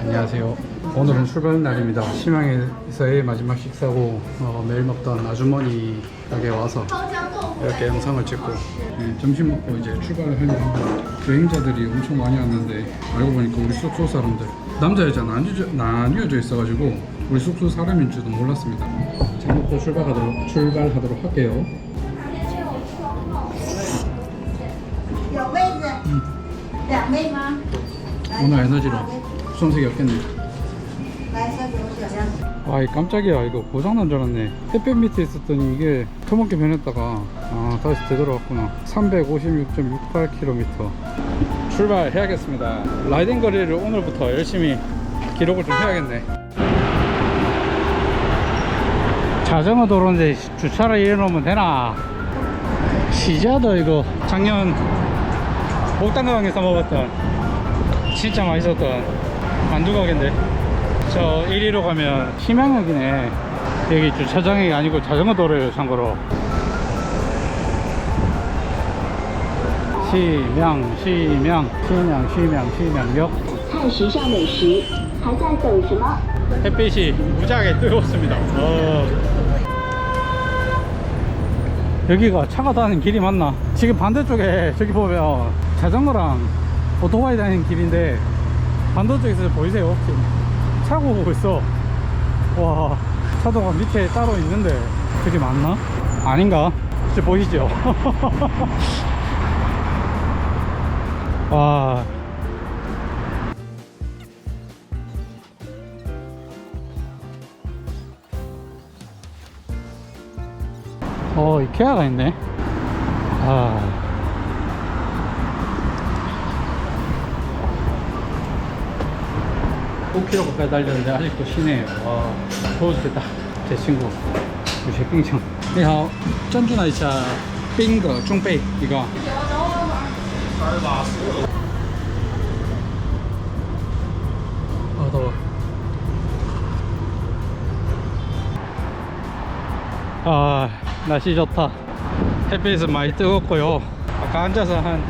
안녕하세요. 오늘은 출발 날입니다. 심양에서의 마지막 식사고 어, 매일 먹던 아주머니 가게 와서 이렇게 영상을 찍고 네, 점심 먹고 이제 출발을 하려고 여행자들이 엄청 많이 왔는데 알고 보니까 우리 숙소 사람들 남자 여자 나뉘어져, 나뉘어져 있어가지고 우리 숙소 사람인 줄도 몰랐습니다. 잘 먹고 출발하도록 출발하도록 할게요. 有位子，两位吗？ 오늘 에너지로 수험색이 없겠네. 来，小姐，我小样。 아이 깜짝이야 이거 고장난 줄 알았네 햇볕 밑에 있었더니 이게 터먹게 변했다가 아 다시 되돌아왔구나 356.68km 출발해야겠습니다. 라이딩 거리를 오늘부터 열심히 기록을 좀 해야겠네. 자전거 도로인데 주차를 이래놓으면 되나? 시자도 이거 작년 목단강에서 먹었던 진짜 맛있었던 만두가게인데. 저 1위로 가면 심양역이네. 여기 주차장이 아니고 자전거 도로예요 참고로 심양 심양 심양 심양 심양역 看时尚美食，还在等什么？ 햇빛이 무지하게 뜨겁습니다 어. 여기가 차가 다니는 길이 맞나? 지금 반대쪽에 저기 보면 자전거랑 오토바이 다니는 길인데 반대쪽에서 보이세요? 지금 차고 오고 있어 와 차도가 밑에 따로 있는데 그게 맞나? 아닌가? 이제 보이시죠? 와 어, 이케아가 있네. 아. (5 k m) 가까이 달렸는데 아직도 쉬네요 와 더워 죽겠다 제 친구 유쉐 빙청 你好珍珠奶茶冰的中杯一个 아 더워. 아 날씨 좋다. 햇빛은 많이 뜨겁고요. 아까 앉아서 한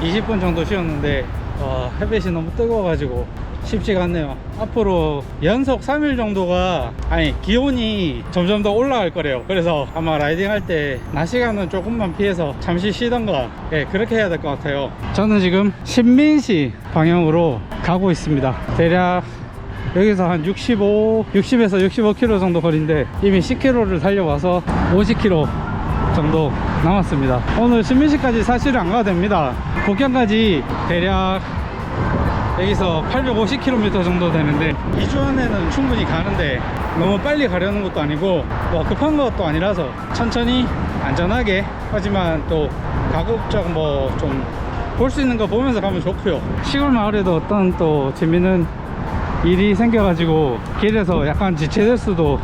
20분 정도 쉬었는데 와, 햇빛이 너무 뜨거워가지고 쉽지가 않네요 앞으로 연속 3일 정도가 아니 기온이 점점 더 올라갈 거래요 그래서 아마 라이딩 할 때 낮 시간은 조금만 피해서 잠시 쉬던가 예, 그렇게 해야 될 것 같아요 저는 지금 신민시 방향으로 가고 있습니다 대략 여기서 한 65, 60에서 65km 정도 거리인데 이미 10km를 달려와서 50km 정도 남았습니다. 오늘 신민시까지 사실은 안 가도 됩니다. 국경까지 대략 여기서 850km 정도 되는데 2주 안에는 충분히 가는데 너무 빨리 가려는 것도 아니고 뭐 급한 것도 아니라서 천천히 안전하게 하지만 또 가급적 뭐 좀 볼 수 있는 거 보면서 가면 좋고요. 시골 마을에도 어떤 또 재밌는 일이 생겨가지고 길에서 약간 지체될 수도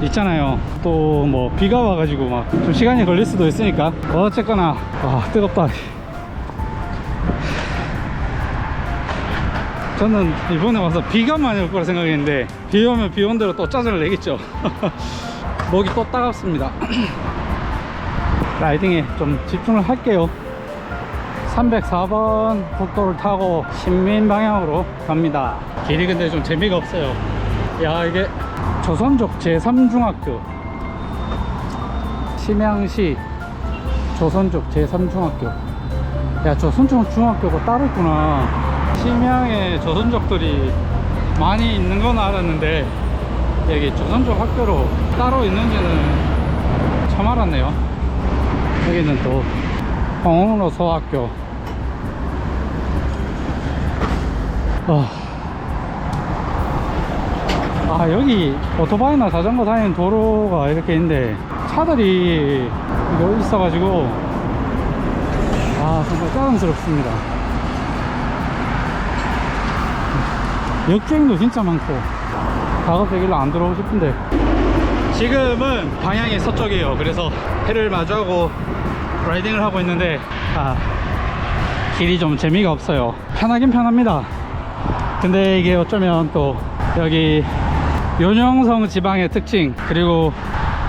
있잖아요. 또 뭐 비가 와가지고 막 좀 시간이 걸릴 수도 있으니까 어쨌거나 와 뜨겁다 저는 이번에 와서 비가 많이 올 거라 생각했는데 비 오면 비 온 대로 또 짜증을 내겠죠. 목이 또 따갑습니다. 라이딩에 좀 집중을 할게요. 304번 국도를 타고 신민 방향으로 갑니다. 길이 근데 좀 재미가 없어요. 야 이게 조선족 제3중학교. 심양시 조선족 제3중학교. 야 조선족 중학교가 따로 있구나 심양에 조선족들이 많이 있는 건 알았는데 여기 조선족 학교로 따로 있는지는 처음 알았네요. 여기는 또 홍로 소학교. 아, 아 여기 오토바이나 자전거 다니는 도로가 이렇게 있는데 차들이 여기 있어가지고 아 정말 짜증스럽습니다 역주행도 진짜 많고 가급적 일로 안 들어오고 싶은데. 지금은 방향이 서쪽이에요. 그래서 해를 마주하고 라이딩을 하고 있는데 아 길이 좀 재미가 없어요. 편하긴 편합니다. 근데 이게 어쩌면 또 여기 요령성 지방의 특징 그리고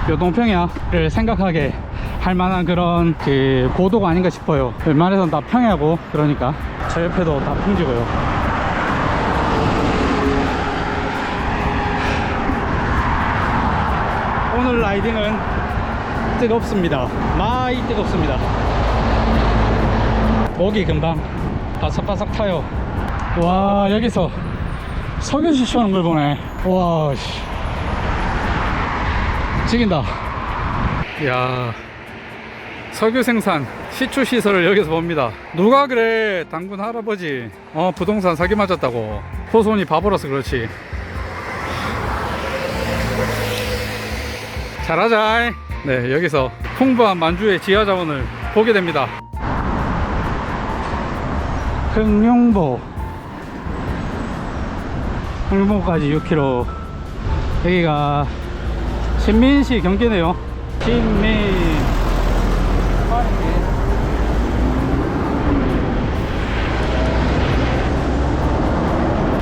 요동평야를 생각하게 할 만한 그런 그 고도가 아닌가 싶어요. 웬만해선 다 평야고 그러니까. 저 옆에도 다 풍지고요 오늘 라이딩은 뜨겁습니다. 많이 뜨겁습니다. 목이 금방 바삭바삭 타요. 와 여기서 석유 시추하는 걸 보네. 와 씨. 찍인다. 야 석유 생산 시추 시설을 여기서 봅니다. 누가 그래 당군 할아버지. 어 부동산 사기 맞았다고. 호손이 바보라서 그렇지 잘하자. 네 여기서 풍부한 만주의 지하자원을 보게 됩니다. 흥룡보. 흥룡보까지 6km 여기가 신민시 경기네요. 신민.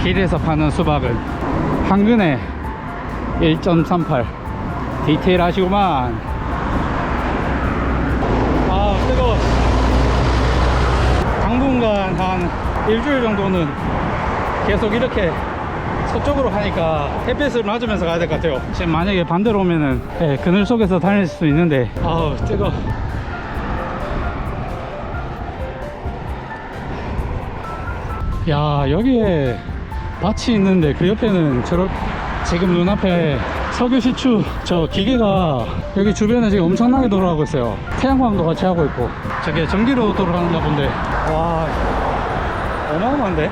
길에서 파는 수박은 한근에 1.38 디테일 하시구만. 아 뜨거워 당분간 한 일주일 정도는 계속 이렇게 서쪽으로 가니까 햇빛을 맞으면서 가야 될 것 같아요. 지금 만약에 반대로 오면은 예, 그늘 속에서 다닐 수 있는데. 아우 뜨거 야 여기에 밭이 있는데 그 옆에는 저렇 지금 눈앞에 석유 시추 저 기계가 여기 주변에 지금 엄청나게 돌아가고 있어요. 태양광도 같이 하고 있고. 저게 전기로 돌아가는가 본데. 와 어마어마한데?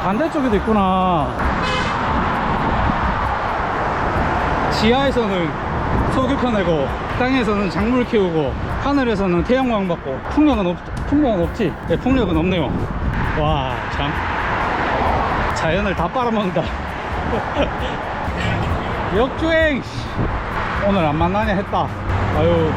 반대쪽에도 있구나. 지하에서는 석유 커내고 땅에서는 작물 키우고 하늘에서는 태양광 받고. 풍력은 없 풍력은 없지? 네, 풍력은 없네요. 와 참. 자연을 다 빨아먹는다 역주행 씨. 오늘 안 만나냐 했다. 아유.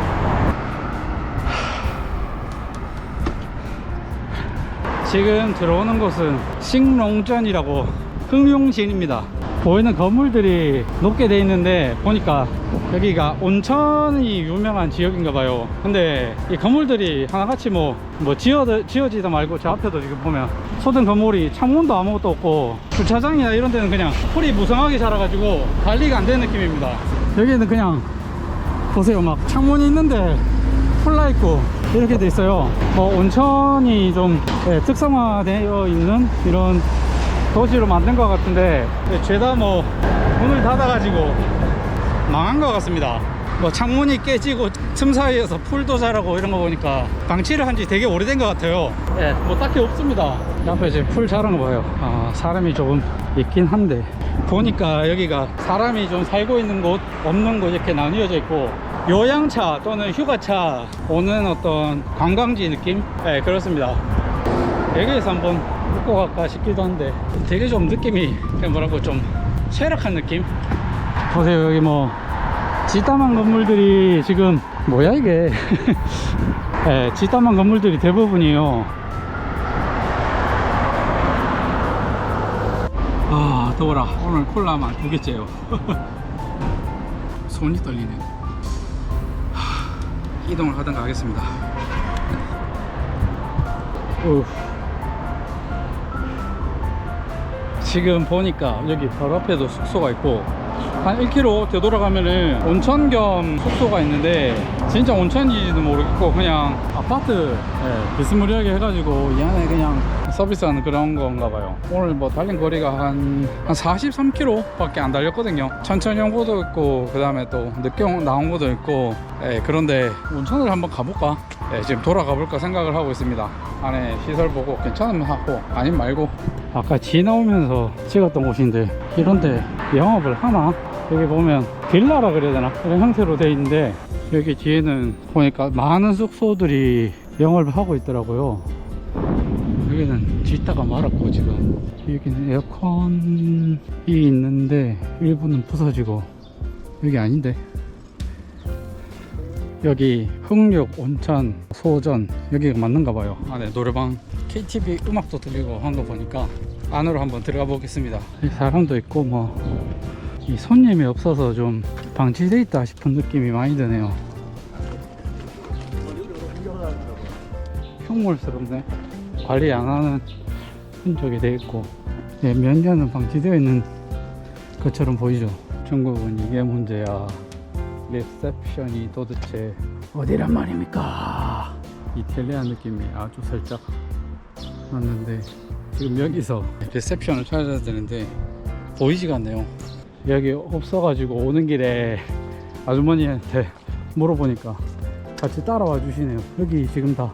지금 들어오는 곳은 식농전이라고 흥룡진입니다 보이는 건물들이 높게 돼 있는데 보니까 여기가 온천이 유명한 지역인가 봐요. 근데 이 건물들이 하나같이 뭐, 뭐 지어, 지어지다 말고 저 앞에도 지금 보면 소등 건물이 창문도 아무것도 없고 주차장이나 이런 데는 그냥 풀이 무성하게 자라가지고 관리가 안 되는 느낌입니다. 여기는 그냥 보세요. 막 창문이 있는데 풀나 있고 이렇게 돼 있어요. 뭐 온천이 좀 예, 특성화되어 있는 이런 도시로 만든 것 같은데 예, 죄다 뭐 문을 닫아가지고 망한 것 같습니다. 뭐 창문이 깨지고 틈 사이에서 풀도 자라고 이런 거 보니까 방치를 한 지 되게 오래된 것 같아요. 예, 뭐 딱히 없습니다. 옆에 지금 풀 자란 거 봐요. 아, 사람이 조금 있긴 한데. 보니까 여기가 사람이 좀 살고 있는 곳 없는 곳 이렇게 나뉘어져 있고 요양차 또는 휴가차 오는 어떤 관광지 느낌? 네 그렇습니다 여기에서 한번 묵고 갈까 싶기도 한데 되게 좀 느낌이 그냥 뭐라고 좀 쇠락한 느낌? 보세요 여기 뭐 지따만 건물들이 지금 뭐야 이게? 네, 지따만 건물들이 대부분이에요. 아 더워라. 오늘 콜라만 두 개째요. 손이 떨리네. 하, 이동을 하던가 하겠습니다. 우. 지금 보니까 여기 바로 앞에도 숙소가 있고 한 1km 되돌아가면은 온천 겸 숙소가 있는데 진짜 온천인지도 모르겠고 그냥 아파트 예, 비스무리하게 해가지고 이 안에 그냥 서비스하는 그런 건가 봐요. 오늘 뭐 달린 거리가 한, 한 43km 밖에 안 달렸거든요. 천천히 온 곳도 있고 그 다음에 또 늦게 온- 나온 곳도 있고 예, 그런데 온천을 한번 가볼까? 예, 지금 돌아가 볼까 생각을 하고 있습니다. 안에 시설 보고 괜찮으면 하고 아니면 말고 아까 지나오면서 찍었던 곳인데 이런데 영업을 하나? 여기 보면 빌라라 그래야 되나? 이런 형태로 돼 있는데 여기 뒤에는 보니까 많은 숙소들이 영업을 하고 있더라고요 여기는 짓다가 말았고 지금 여기는 에어컨이 있는데 일부는 부서지고 여기 아닌데 여기 흥력 온천 소전 여기가 맞는가 봐요 안에 노래방 KTV 음악도 들리고 한 거 보니까 안으로 한번 들어가 보겠습니다 사람도 있고 뭐 이 손님이 없어서 좀 방치돼 있다 싶은 느낌이 많이 드네요. 흉물스럽네. 관리 안 하는 흔적이 돼 있고 예, 몇 년은 방치되어 있는 것처럼 보이죠. 중국은 이게 문제야. 레셉션이 도대체 어디란 말입니까? 이탈리아 느낌이 아주 살짝 났는데 지금 여기서 레셉션을 찾아야 되는데 보이지가 않네요. 여기 없어가지고 오는 길에 아주머니한테 물어보니까 같이 따라와 주시네요. 여기 지금 다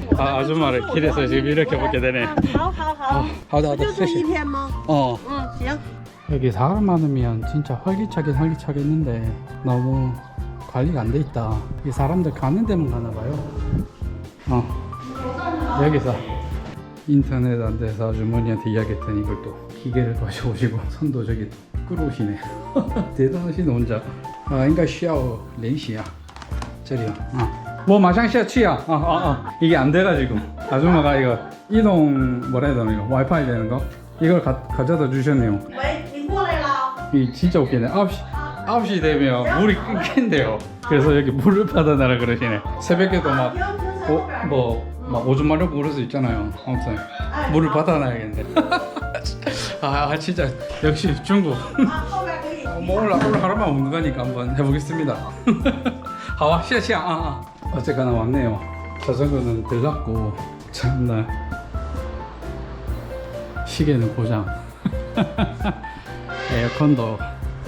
아, 아줌마를 길에서 지금 이렇게 보게 되네. 好好好， 하다 하다. 就住一天吗？ 어. 嗯，行。 여기 사람 많으면 진짜 활기차긴 활기차겠는데 너무 관리가 안 돼 있다. 이 사람들 가는 데만 가나 봐요. 어. 여기서 인터넷 안 돼서 아주머니한테 이야기했더니 이걸 또 기계를 가져오시고 손도 저기 끌어오시네. 대단하시네 혼자. 아, 인가 쉬어 렌시야. 저리요. 어. 뭐 마상 시야 취야. 아, 아, 아. 이게 안 돼가지고 아줌마가 이거 이동 뭐라 해야 되나 이거 와이파이 되는 거 이걸 가, 가져다 주셨네요. 喂，你过来了。 이 진짜 웃기네. 9시, 9시 되면 물이 끊긴대요. 그래서 여기 물을 받아내라 그러시네. 새벽에도 막, 오, 뭐, 막 오줌 마려고 그럴 수 있잖아요. 아무튼, 물을 받아놔야겠네. 아, 진짜, 역시 중국. 啊，后边可以。 어, 뭐 오늘, 오늘 하루만 먹는 거니까 한번 해보겠습니다. 하와, 시야, 아, 아. 어쨌거나 왔네요. 자전거는 들렀고, 참나. 시계는 고장. 에어컨도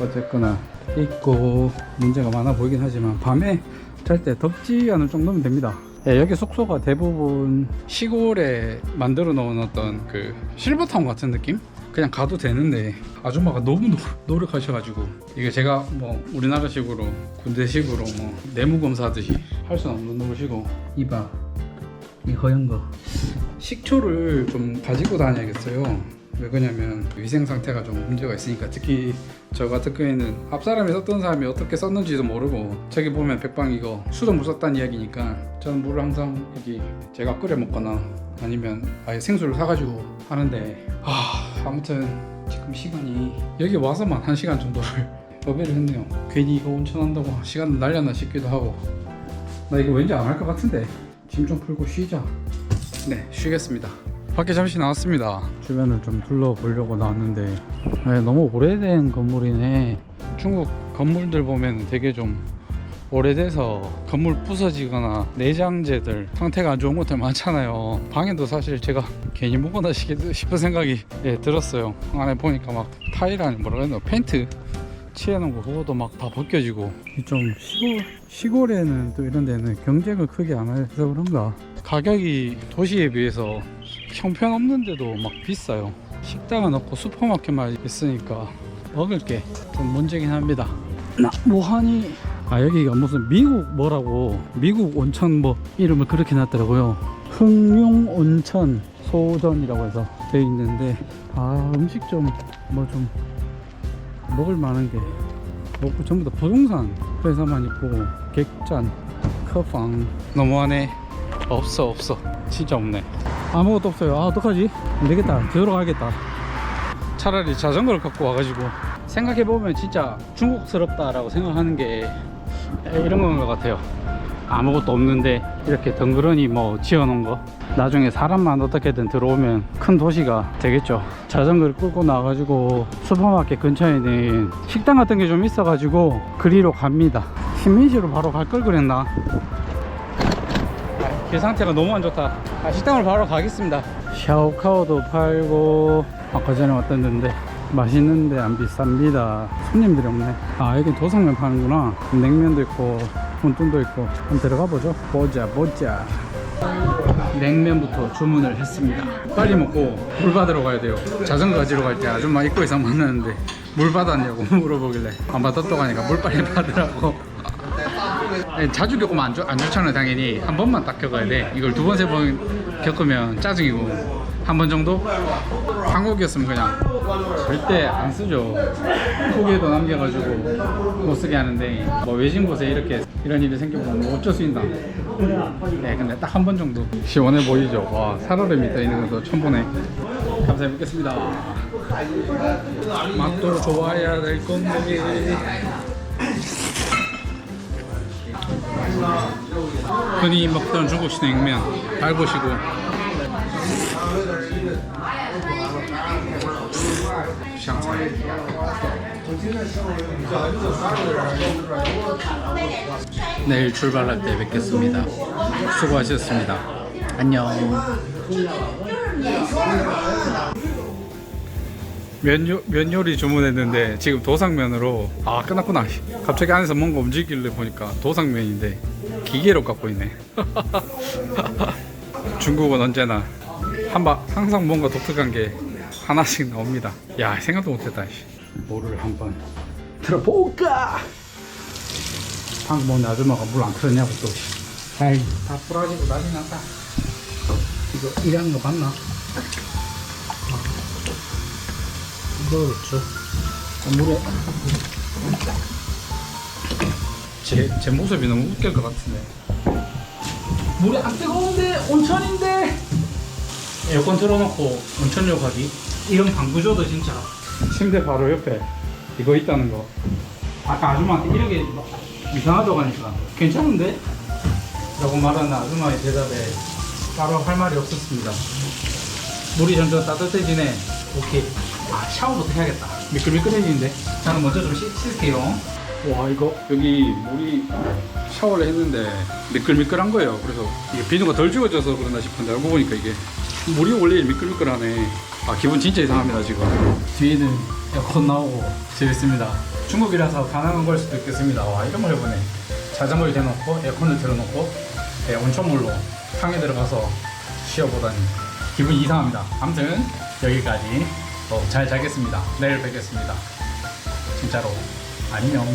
어쨌거나 있고 문제가 많아 보이긴 하지만 밤에 잘 때 덥지 않을 정도면 됩니다. 예, 여기 숙소가 대부분 시골에 만들어 놓은 어떤 그 실버타운 같은 느낌? 그냥 가도 되는데 아줌마가 너무 노, 노력하셔가지고 이게 제가 뭐 우리나라식으로 군대식으로 뭐 내무 검사하듯이 할 수는 없는 놈이시고 이봐 이 허연 거 식초를 좀 가지고 다녀야겠어요. 왜 그러냐면 위생 상태가 좀 문제가 있으니까. 특히 저 같은 경우에는 앞 사람이 썼던 사람이 어떻게 썼는지도 모르고 저기 보면 백방 이거 수도 못 썼다는 이야기니까 저는 물을 항상 여기 제가 끓여 먹거나 아니면 아예 생수를 사가지고 하는데 아 아무튼 지금 시간이 여기 와서만 한 시간 정도를 여배를 했네요. 괜히 이거 온천한다고 시간 날렸나 싶기도 하고. 나 이거 왠지 안 할 것 같은데. 짐 좀 풀고 쉬자. 네 쉬겠습니다 밖에 잠시 나왔습니다. 주변을 좀 둘러보려고 나왔는데 네, 너무 오래된 건물이네. 중국 건물들 보면 되게 좀 오래돼서 건물 부서지거나 내장재들 상태가 안 좋은 것들 많잖아요. 방에도 사실 제가 괜히 묵어나 싶은 생각이 예, 들었어요. 안에 보니까 막 타일 아니 뭐라 되나? 페인트 칠해놓은 거 그것도 막 다 벗겨지고. 좀 시골 시골에는 또 이런 데는 경쟁을 크게 안 해서 그런가? 가격이 도시에 비해서 형편없는데도 막 비싸요. 식당은 없고 슈퍼마켓만 있으니까 먹을 게 좀 문제긴 합니다. 나 뭐하니 아 여기가 무슨 미국 뭐라고 미국 온천 뭐 이름을 그렇게 놨더라고요. 흥룡 온천 소전이라고 해서 돼 있는데 아 음식 좀 뭐 좀 먹을 만한 게 없고 전부 다 부동산 회사만 있고 객잔 커방. 너무하네. 없어 없어. 진짜 없네 아무것도 없어요. 아 어떡하지? 안되겠다. 들어가야겠다. 차라리 자전거를 갖고 와가지고 생각해보면 진짜 중국스럽다라고 생각하는 게 이런 건 것 같아요. 아무것도 없는데 이렇게 덩그러니 뭐 지어놓은 거. 나중에 사람만 어떻게든 들어오면 큰 도시가 되겠죠. 자전거를 끌고 나가지고 슈퍼마켓 근처에는 식당 같은 게 좀 있어 가지고 그리로 갑니다. 신민시로 바로 갈 걸 그랬나 아, 길 상태가 너무 안 좋다. 아, 식당을 바로 가겠습니다. 샤오카오도 팔고 아까 전에 왔던 데인데 맛있는데 안 비쌉니다. 손님들이 없네. 아 여기 도상면 파는구나. 냉면도 있고 혼돈도 있고. 한번 들어가 보죠. 보자 보자. 냉면부터 주문을 했습니다. 빨리 먹고 물 받으러 가야 돼요. 자전거 가지러 갈 때 아줌마 입구에서 만났는데 물 받았냐고 물어보길래. 안 받았다고 하니까 물 빨리 받으라고 네, 자주 겪으면 안, 좋, 안 좋잖아요 당연히. 한 번만 딱 겪어야 돼. 이걸 두 번 세 번 겪으면 짜증이고. 한 번 정도? 한국이었으면 그냥. 절대 안 쓰죠. 후기에도 남겨가지고 못 쓰게 하는데. 뭐 외진 곳에 이렇게 이런 일이 생기면 뭐 어쩔 수 있나. 네 근데 딱 한 번 정도. 시원해 보이죠? 와 살얼음이 떠 있는 것도 처음 보네 감사히 먹겠습니다. 맛도 좋아야 될 건데 흔히 먹던 중국식 냉면 달고시고. 샹차이 내일 출발할 때 뵙겠습니다. 수고하셨습니다. 안녕 면, 요, 면 요리 주문했는데 지금 도상면으로 아 끝났구나 갑자기 안에서 뭔가 움직이길래 보니까 도상면인데 기계로 깎고 있네 중국은 언제나 한바 항상 뭔가 독특한 게 하나씩 나옵니다 야 생각도 못했다 씨. 물을 한번 들어볼까 방금 오늘 아줌마가 물 안 틀었냐고 또 씨. 아이 다 부러지고 난리 났다 이거 일하는 거 봤나? 그렇죠. 물에 제, 제 모습이 너무 웃길 것 같은데. 물이 안 뜨거운데 온천인데. 에어컨 틀어놓고 온천욕 하기. 이런 방구조도 진짜. 침대 바로 옆에 이거 있다는 거. 아까 아줌마한테 이렇게 막 이상하다고 하니까 괜찮은데? 라고 말하는 아줌마의 대답에 따로 할 말이 없었습니다. 물이 점점 따뜻해지네. 오케이. 아, 샤워부터 해야겠다. 미끌미끌해지는데. 저는 먼저 좀 씻, 씻을게요. 와, 이거 여기 물이 샤워를 했는데 미끌미끌한 거예요. 그래서 이게 비누가 덜 지워져서 그러나 싶은데 알고 보니까 이게 물이 원래 미끌미끌하네. 아, 기분 진짜 이상합니다, 지금. 뒤에는 에어컨 나오고 재밌습니다. 중국이라서 가능한 걸 수도 있겠습니다. 와, 이런 걸 해보네. 자전거를 대놓고 에어컨을 틀어놓고 네, 온천물로 탕에 들어가서 쉬어보다니 기분이 이상합니다. 아무튼 여기까지 어, 잘 자겠습니다. 내일 뵙겠습니다. 진짜로 안녕.